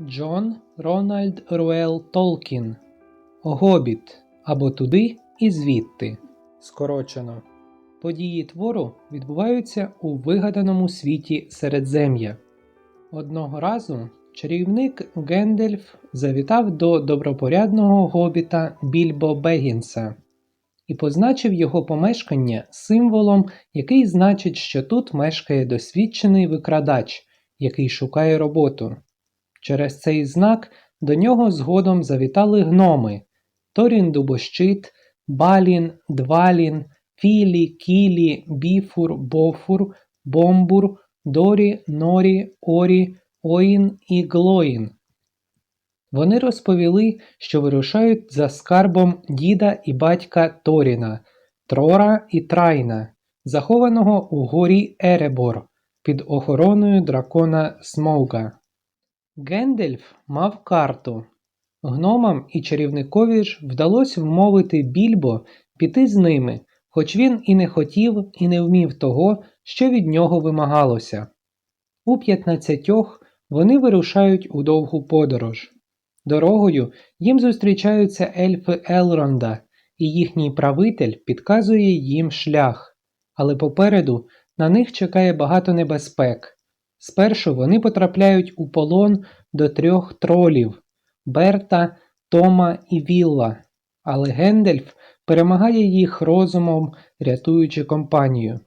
Джон Рональд Руел Толкін Гобіт або туди і звідти. Скорочено. Події твору відбуваються у вигаданому світі Середзем'я. Одного разу чарівник Гендельф завітав до добропорядного гобіта Більбо Бегінса і позначив його помешкання символом, який значить, що тут мешкає досвідчений викрадач, який шукає роботу. Через цей знак до нього згодом завітали гноми Торін Дубощит, Балін, Двалін, Філі, Кілі, Біфур, Бофур, Бомбур, Дорі, Норі, Орі, Оїн і Глоїн. Вони розповіли, що вирушають за скарбом діда і батька Торіна, Трора і Трайна, захованого у горі Еребор під охороною дракона Смоуга. Гендельф мав карту. Гномам і чарівникові ж вдалося вмовити Більбо піти з ними, хоч він і не хотів, і не вмів того, що від нього вимагалося. У п'ятнадцятьох вони вирушають у довгу подорож. Дорогою їм зустрічаються ельфи Елронда, і їхній правитель підказує їм шлях, але попереду на них чекає багато небезпек. Спершу вони потрапляють у полон до трьох тролів Берта, Тома і Вілла, але Гендельф перемагає їх розумом, рятуючи компанію.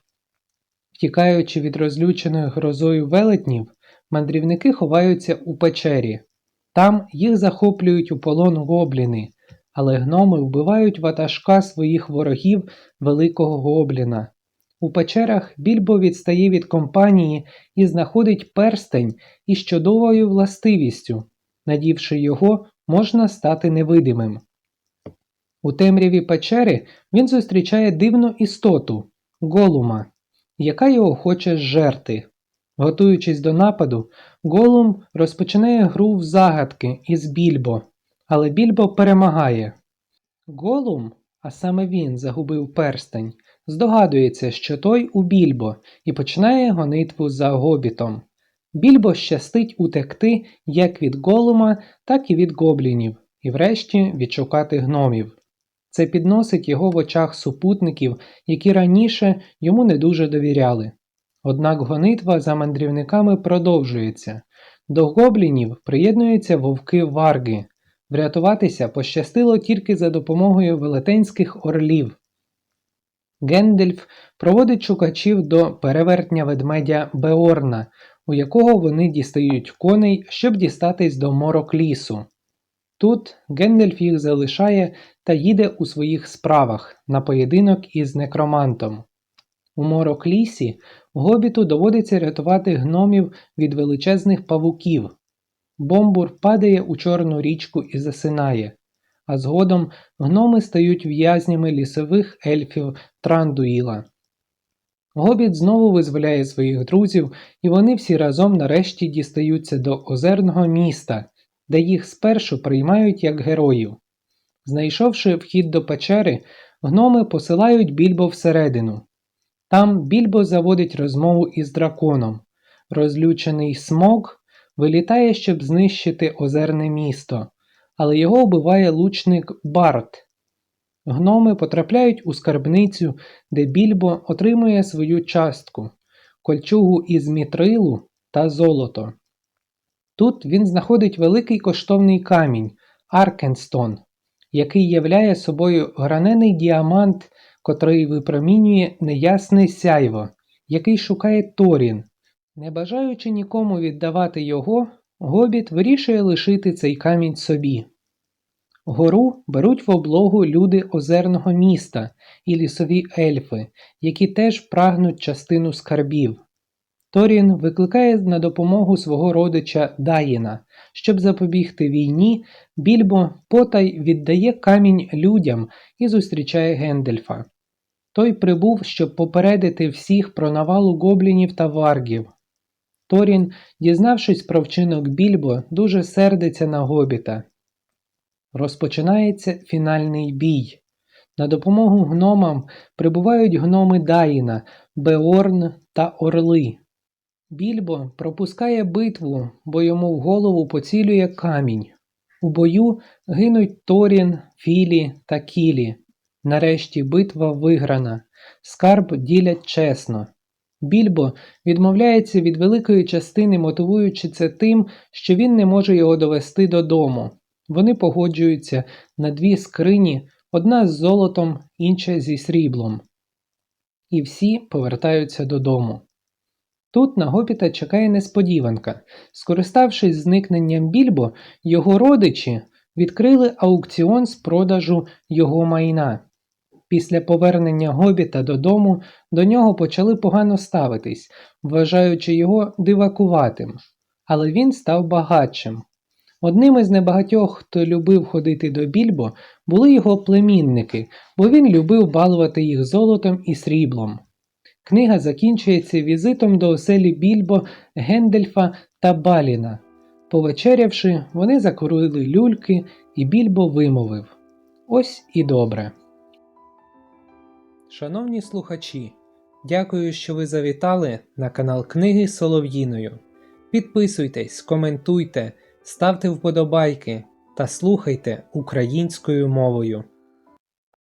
Втікаючи від розлюченої грозою велетнів, мандрівники ховаються у печері. Там їх захоплюють у полон гобліни, але гноми вбивають ватажка своїх ворогів великого гобліна. У печерах Більбо відстає від компанії і знаходить перстень із чудовою властивістю. Надівши його, можна стати невидимим. У темряві печери він зустрічає дивну істоту голума, яка його хоче зжерти. Готуючись до нападу, Голум розпочинає гру в загадки із Більбо, але Більбо перемагає. Голум, а саме він загубив перстень, здогадується, що той у Більбо, і починає гонитву за гобітом. Більбо щастить утекти як від голума, так і від гоблінів, і врешті відшукати гномів. Це підносить його в очах супутників, які раніше йому не дуже довіряли. Однак гонитва за мандрівниками продовжується. До гоблінів приєднуються вовки варги. Врятуватися пощастило тільки за допомогою велетенських орлів. Гендельф проводить шукачів до перевертня ведмедя Беорна, у якого вони дістають коней, щоб дістатись до морок лісу. Тут Гендельф їх залишає та їде у своїх справах на поєдинок із некромантом. У морок лісі Гобіту доводиться рятувати гномів від величезних павуків. Бомбур падає у Чорну річку і засинає, а згодом гноми стають в'язнями лісових ельфів Трандуїла. Гобіт знову визволяє своїх друзів, і вони всі разом нарешті дістаються до озерного міста, де їх спершу приймають як героїв. Знайшовши вхід до печери, гноми посилають більбо всередину. Там Більбо заводить розмову із драконом. Розлючений смок вилітає, щоб знищити озерне місто, але його вбиває лучник Барт. Гноми потрапляють у скарбницю, де Більбо отримує свою частку, кольчугу із мітрилу та золото. Тут він знаходить великий коштовний камінь Аркенстон, який являє собою гранений діамант котрий випромінює неясне сяйво, який шукає Торін. Не бажаючи нікому віддавати його, гобіт вирішує лишити цей камінь собі. Гору беруть в облогу люди озерного міста і лісові ельфи, які теж прагнуть частину скарбів. Торін викликає на допомогу свого родича Даїна, щоб запобігти війні, більбо потай віддає камінь людям і зустрічає Гендельфа. Той прибув, щоб попередити всіх про навалу гоблінів та варгів. Торін, дізнавшись про вчинок більбо, дуже сердиться на гобіта. Розпочинається фінальний бій. На допомогу гномам прибувають гноми Даїна, Беорн та Орли. Більбо пропускає битву, бо йому в голову поцілює камінь. У бою гинуть Торін, Філі та Кілі. Нарешті битва виграна. Скарб ділять чесно. Більбо відмовляється від великої частини, мотивуючи це тим, що він не може його довести додому. Вони погоджуються на дві скрині, одна з золотом, інша зі сріблом. І всі повертаються додому. Тут на Гопіта чекає несподіванка. Скориставшись зникненням Більбо, його родичі відкрили аукціон з продажу його майна. Після повернення Гобіта додому до нього почали погано ставитись, вважаючи його дивакуватим, але він став багатшим. Одним із небагатьох, хто любив ходити до Більбо, були його племінники, бо він любив балувати їх золотом і сріблом. Книга закінчується візитом до оселі Більбо, Гендельфа та Баліна. Повечерявши, вони закурили люльки, і Більбо вимовив Ось і добре. Шановні слухачі, дякую, що ви завітали на канал Книги Солов'їною. Підписуйтесь, коментуйте, ставте вподобайки та слухайте українською мовою.